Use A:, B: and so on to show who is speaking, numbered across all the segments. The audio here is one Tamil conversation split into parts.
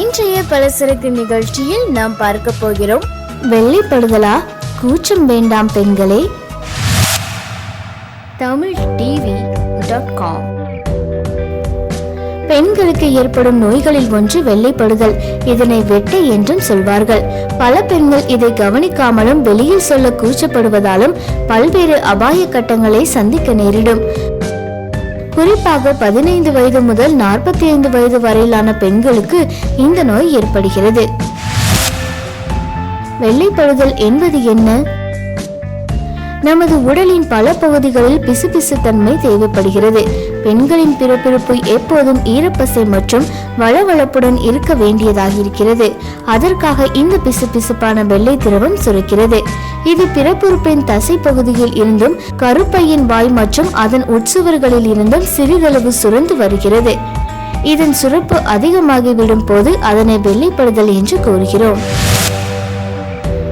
A: இன்றைய பலசரக்கு நிகழ்ச்சியில் நாம் பார்க்க போகிறோம். வெள்ளைப்படுதலா கூச்சம் வேண்டாம் பெண்களே. Tamil TV dot com. பெண்களுக்கு ஏற்படும் நோய்களில் ஒன்று வெள்ளைப்படுதல் இதனை வெட்டை என்றும் சொல்வார்கள். பல பெண்கள் இதை கவனிக்காமலும் வெளியில் சொல்ல கூச்சப்படுவதாலும் பல்வேறு அபாய கட்டங்களை சந்திக்க நேரிடும். குறிப்பாக பதினைந்து வயது முதல் நாற்பத்தி ஐந்து வயது வரையிலான பெண்களுக்கு இந்த நோய் ஏற்படுகிறது. வெள்ளைப்படுதல் என்பது என்ன? நமது உடலின் பல பகுதிகளில் பிசுபிசு தன்மை தேவைப்படுகிறது. பெண்களின் பிறப்பிறப்பு எப்போதும் ஈரப்பசை மற்றும் வளவளப்புடன் இருக்க வேண்டியதாக இருக்கிறது அதற்காக இந்த பிசுபிசுப்பான வெள்ளை திரவம் சுரக்கிறது. இது பிறப்புறுப்பின் தசை பகுதியில் இருந்தும் கருப்பையின் வாய் மற்றும் அதன் உட்சுவர்களில் இருந்தும் சிறிதளவு சுரந்து வருகிறது. இதன் சுரப்பு அதிகமாகிவிடும் போது அதனை வெள்ளைப்படுதல் என்று கூறுகிறோம்.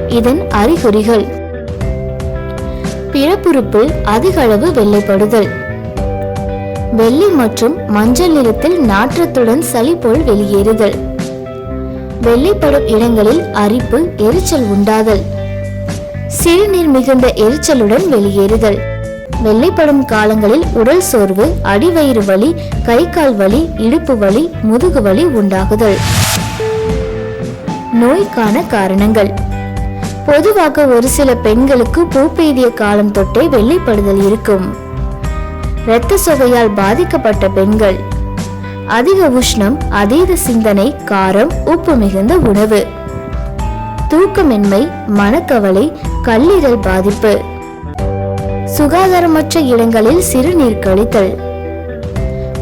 A: இதன் அறிகுறிகள். பிறப்புறுப்பில் அதிக அளவு வெள்ளைப்படுதல். வெள்ளை மற்றும் மஞ்சள் நிறத்தில் நாற்றத்துடன் சளி போல் வெளியேறுதல். வெள்ளைப்படும் இடங்களில் அரிப்பு எரிச்சல் உண்டாதல். சிறுநீர் மிகுந்த எரிச்சலுடன் வெளியேறுதல். வெள்ளைப்படும் காலங்களில் உடல் சோர்வு அடிவயிறு வலி கை கால் வலி இடுப்பு வலி முதுகு வலி உண்டாகுதல். நோய்க்கான காரணங்கள். பொதுவாக ஒரு சில பெண்களுக்கு பூப்பெய்திய காலம் தொட்டே வெள்ளைப்படுதல் இருக்கும். இரத்த சொகையால் பாதிக்கப்பட்ட பெண்கள். அதிக உஷ்ணம் அதீத சிந்தனை காரம் உப்பு மிகுந்த உணவு. தூக்கமின்மை மனக்கவலை கல்லீரல் பாதிப்பு. சுகாதாரமற்ற இடங்களில் சிறுநீர் கழித்தல்.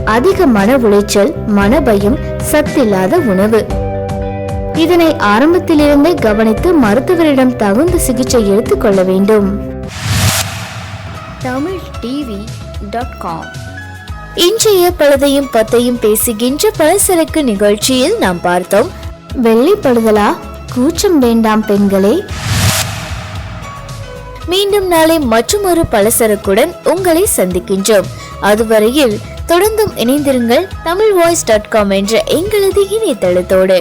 A: அதிக மன உளைச்சல் மனபயம் சத்தில்லாத உணவு. இதனை ஆரம்பத்திலிருந்தே கவனித்து மருத்துவரிடம் தகுந்த சிகிச்சை எடுத்துக்கொள்ள வேண்டும். Tamil TV dot com. இன்றைய பழுதையும் பத்தையும் பேசுகின்ற பலசரக்கு நிகழ்ச்சியில் நாம் பார்த்தோம். வெள்ளைப்படுதலா கூச்சம் வேண்டாம் பெண்களே. மீண்டும் நாளை மற்றொரு பலசரக்குடன் உங்களை சந்திக்கின்றோம். அதுவரையில் தொடர்ந்தும் இணைந்திருங்கள் தமிழ் வாய்ஸ் டாட் காம் என்ற எங்களது இணையதளத்தோடு.